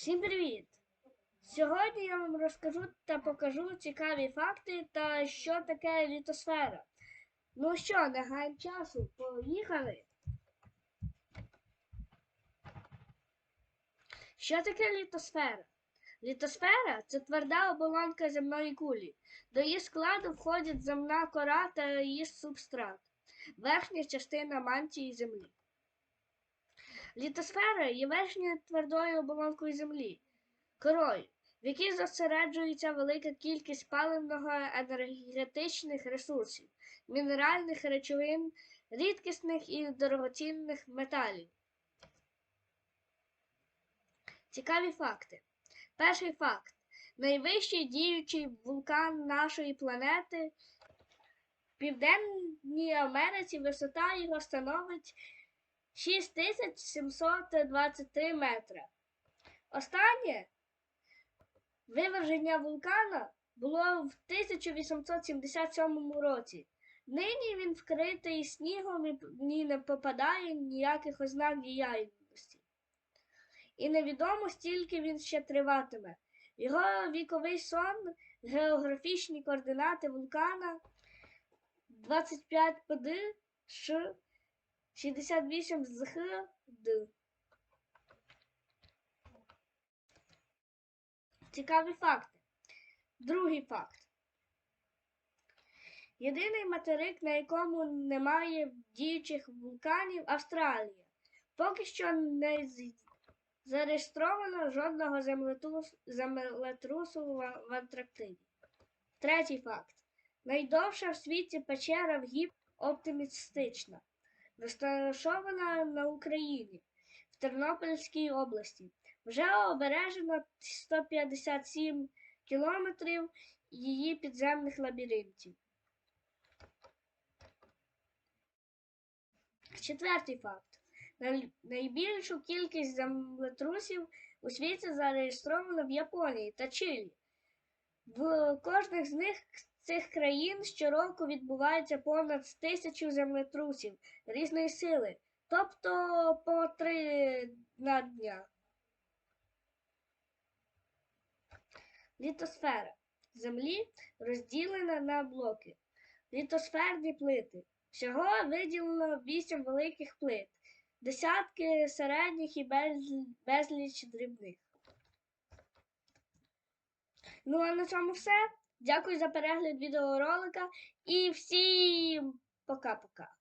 Всім привіт! Сьогодні я вам розкажу та покажу цікаві факти та що таке літосфера. Ну що, не гаємо часу, поїхали! Що таке літосфера? Літосфера це тверда оболонка земної кулі. До її складу входять земна кора та її субстрат, верхня частина мантії Землі. Літосфера є верхньою твердою оболонкою Землі, корою, в якій зосереджується велика кількість паливного-енергетичних ресурсів, мінеральних речовин, рідкісних і дорогоцінних металів. Цікаві факти. Перший факт. Найвищий діючий вулкан нашої планети в Південній Америці висота його становить 6723 метри. Останнє виверження вулкана було в 1877 році. Нині він вкритий снігом і ні не попадає ніяких ознак діяльності. І невідомо, стільки він ще триватиме. Його віковий сон, географічні координати вулкана 25 ПД Ш 68 з Х Д. Цікаві факти. Другий факт. Єдиний материк, на якому немає діючих вулканів Австралія. Поки що не зареєстровано жодного землетрусу, в Антарктиді. Третій факт. Найдовша в світі печера в гіп оптимістична розташована на Україні в Тернопільській області. Вже обережено 157 кілометрів її підземних лабіринтів. Четвертий факт. Найбільшу кількість землетрусів у світі зареєстровано в Японії та Чилі. В кожних з них цих країн щороку відбувається понад тисячу землетрусів різної сили, тобто по три на дня. Літосфера Землі розділена на блоки. Літосферні плити. Всього виділено вісім великих плит, десятки середніх і безліч дрібних. Ну а на цьому все. Дякую за перегляд відеоролика і всім пока-пока.